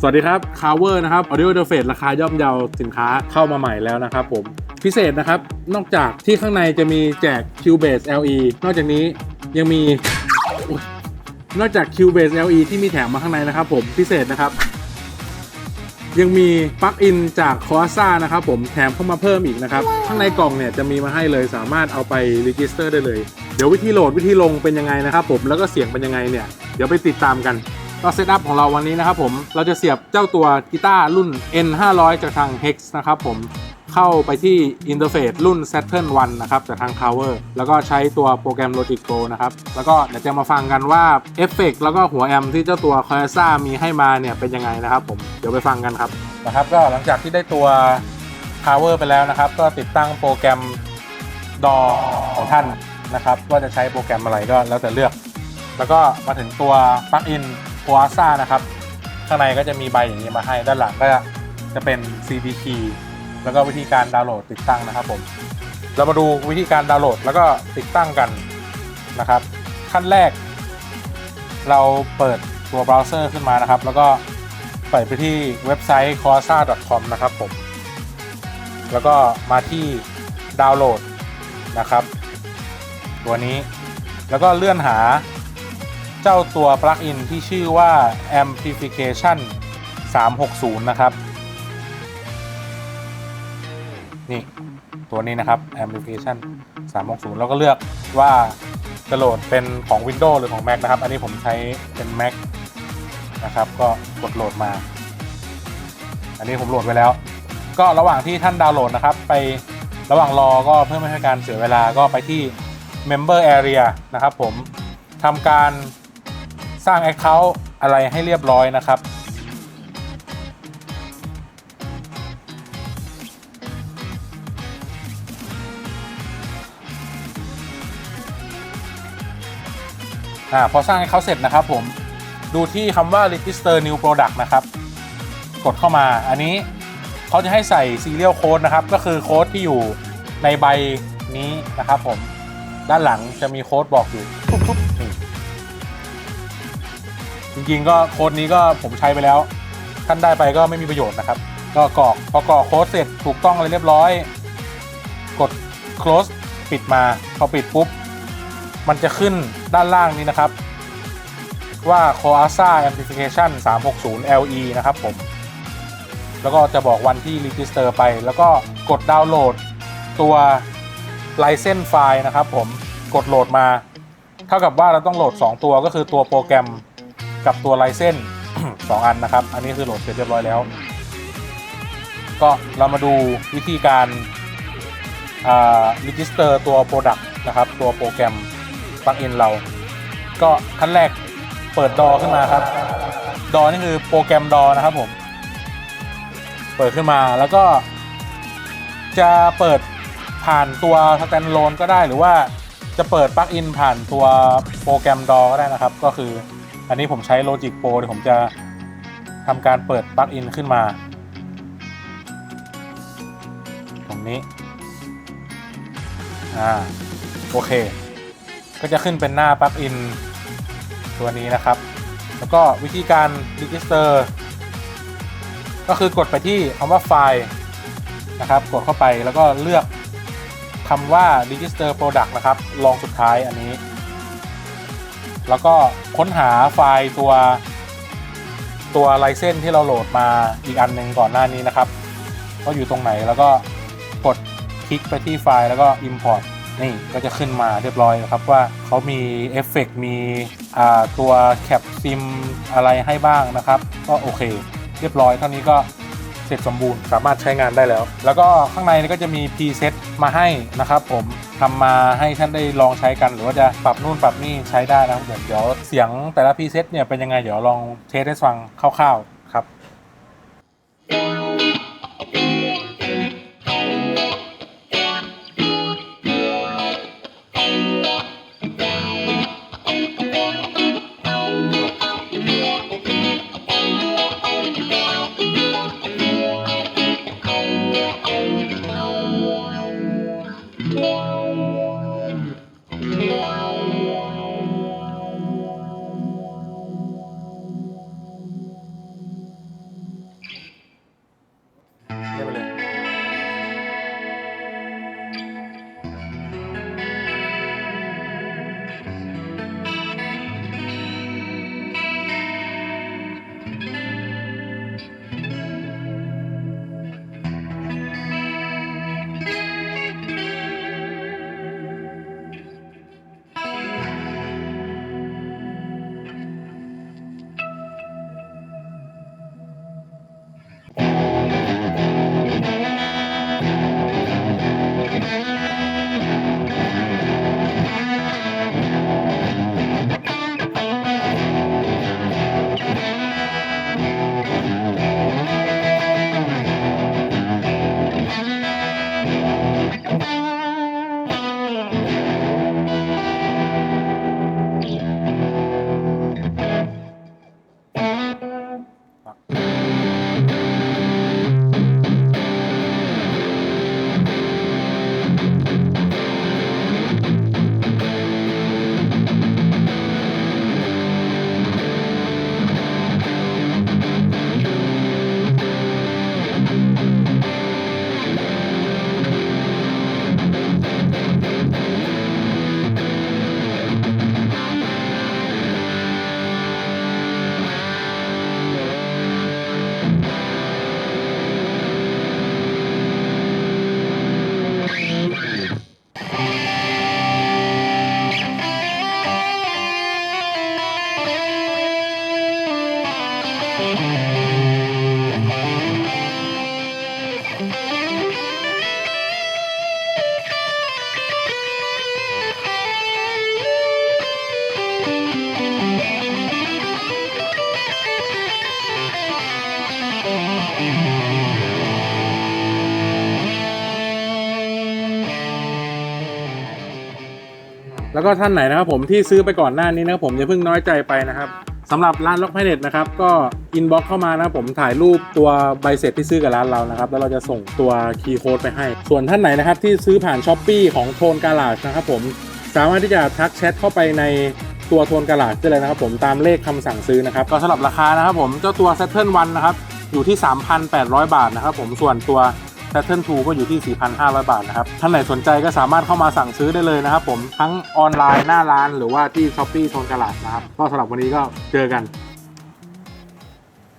สวัสดีครับ c o v e r นะครับ Audio Interface ราคาย่อมเยาสินค้าเข้ามาใหม่แล้วนะครับผมพิเศษนะครับ นอกจากที่ข้างในจะมีแจก Cubase LE นอกจากนี้ยังมีนอกจาก Cubase LE ที่มีแถมมาข้างในนะครับผมพิเศษนะครับ ยังมีปลั๊กอินจาก c o a s a นะครับผมแถมเข้ามาเพิ่มอีกนะครับ ข้างในกล่องเนี่ยจะมีมาให้เลยสามารถเอาไปรีจิสเตอร์ได้เลย เดี๋ยววิธีโหลดวิธีลงเป็นยังไงนะครับผมแล้วก็เสียงเป็นยังไงเนี่ย เดี๋ยวไปติดตามกัน ก็เซตอัพของเราวันนี้นะครับผมเราจะเสียบเจ้าตัวกีตาร์รุ่น N 5 0 0 จากทาง Hex นะครับผมเข้าไปที่อินเทอร์เฟซรุ่น Saturn 1นะครับจากทาง Cover แล้วก็ใช้ตัวโปรแกรม Logic Pro นะครับ แล้วก็เดี๋ยวจะมาฟังกันว่าเอฟเฟกแล้วก็หัวแอมที่เจ้าตัว c o a s a มีให้มาเนี่ยเป็นยังไงนะครับผมเดี๋ยวไปฟังกันครับนะครับก็หลังจากที่ได้ตัว Cover ไปแล้วนะครับ ก็ติดตั้งโปรแกรมดอของท่านนะครับว่าจะใช้โปรแกรมอะไรก็แล้วแต่เลือก แล้วก็มาถึงตัวปลั๊กอิน p o a s a นะครับ ข้างในก็จะมีใบอย่างนี้มาให้ ด้านหลังก็จะเป็น C D K แล้วก็วิธีการดาวน์โหลดติดตั้งนะครับผมเรามาดูวิธีการดาวน์โหลดแล้วก็ติดตั้งกันนะครับ ขั้นแรก เราเปิดตัวเบราว์เซอร์ขึ้นมานะครับ แล้วก็เปิดไปที่เว็บไซต์ c o r s a c o m นะครับผม แล้วก็มาที่ดาวน์โหลดนะครับ ตัวนี้แล้วก็เลื่อนหา เจ้าตัวปลั๊กอินที่ชื่อว่า amplification 360 นะครับ นี่ ตัวนี้นะครับ amplification 360 แล้วก็เลือกว่าจะโหลดเป็นของ Windows หรือของ Mac นะครับ อันนี้ผมใช้เป็น Mac นะครับ ก็กดโหลดมา อันนี้ผมโหลดไว้แล้ว ก็ระหว่างที่ท่านดาวน์โหลดนะครับ ไประหว่างรอก็เพื่อไม่ให้การเสียเวลาก็ไปที่ Member Area นะครับผมทำการ สร้าง Account อะไรให้เรียบร้อยนะครับ อ่าพอสร้าง Account เสร็จนะครับผมดูที่คำว่า register new product นะครับ กดเข้ามาอันนี้เขาจะให้ใส่ serial code นะครับ ก็คือโค้ดที่อยู่ในใบนี้นะครับผม ด้านหลังจะมีโค้ดบอกอยู่ ริง ๆ ก็โค้ดนี้ก็ผมใช้ไปแล้ว ท่านได้ไปก็ไม่มีประโยชน์นะครับ ก็กรอกพอกรอกโค้ดเสร็จถูกต้องอะไรเรียบร้อย กด close ปิดมาพอปิดปุ๊บ มันจะขึ้นด้านล่างนี้นะครับ ว่า c o a s a Amplification 360 LE นะครับผม แล้วก็จะบอกวันที่ register ไป แล้วก็กดดาวน์โหลดตัว license ไฟล์นะครับผมกดโหลดมา เท่ากับว่าเราต้องโหลด 2 ตัวก็คือตัวโปรแกรม กับตัว license สองอันนะครับ อันนี้คือโหลดเสร็จเรียบร้อยแล้ว ก็เรามาดูวิธีการอ่า register ตัว product นะครับ ตัวโปรแกรม plugin เรา ก็ขั้นแรกเปิดดอขึ้นมาครับ ดอนี่คือโปรแกรมดอนะครับผม เปิดขึ้นมาแล้วก็ จะเปิดผ่านตัว standalone ก็ได้หรือว่าจะเปิดปลั๊กอินผ่านตัวโปรแกรมดอก็ได้นะครับ ก็คือ อันนี้ผมใช้ Logic Pro เดี๋ยวผมจะทำการเปิดปลั๊กอินขึ้นมา ตรงนี้ อ่า โอเค ก็จะขึ้นเป็นหน้าปลั๊กอินตัวนี้นะครับ แล้วก็วิธีการ register ก็คือกดไปที่คำว่าไฟล์นะครับ กดเข้าไปแล้วก็เลือกคำว่า register product นะครับ ลองสุดท้ายอันนี้ แล้วก็ค้นหาไฟล์ตัวตัวไลเซนที่เราโหลดมาอีกอันหนึ่งก่อนหน้านี้นะครับว่าอยู่ตรงไหนแล้วก็กดคลิกไปที่ไฟล์แล้วก็ import นี่ก็จะขึ้นมาเรียบร้อยนะครับว่าเขามีเอฟเฟกมีตัวแคปซิมอะไรให้บ้างนะครับ ก็โอเค เรียบร้อยเท่านี้ก็เสร็จสมบูรณ์สามารถใช้งานได้แล้ว แล้วก็ข้างในก็จะมี preset มาให้นะครับผม ทำมาให้ท่านได้ลองใช้กัน หรือว่าจะปรับนู่นปรับนี่ใช้ได้นะครับเดี๋ยวเสียงแต่ละ preset เนี่ยเป็นยังไงเดี๋ยวลองเทสให้ฟังคร่าวๆครับเแล้วก็ท่านไหนนะครับผมที่ซื้อไปก่อนหน้านี้นะครับผมอย่าเพิ่งน้อยใจไปนะครับสำหรับร้านล็อกไพเน็ตนะครับก็อินบ็อกเข้ามานะครับผมถ่ายรูปตัวใบเสร็จที่ซื้อกับร้านเรานะครับแล้วเราจะส่งตัวคีย์โค้ดไปให้ ส่วนท่านไหนนะครับที่ซื้อผ่านช้อปปีของโทนการาจนะครับผมสามารถที่จะทักแชทเข้าไปในตัวโทนการาจได้เลยนะครับผมตามเลขคำสั่งซื้อนะครับก็สำหรับราคานะครับผมเจ้าตัว Saturn 1นะครับอยู่ที่ 3,800 บาทนะครับผมส่วนตัว Saturn 2 ก็อยู่ที่ 4,500 บาทนะครับ ท่านไหนสนใจก็สามารถเข้ามาสั่งซื้อได้เลยนะครับผม ทั้งออนไลน์หน้าร้านหรือว่าที่ s h อ p e e โซนตลาดนะครับ ก็สำหรับวันนี้ก็เจอกัน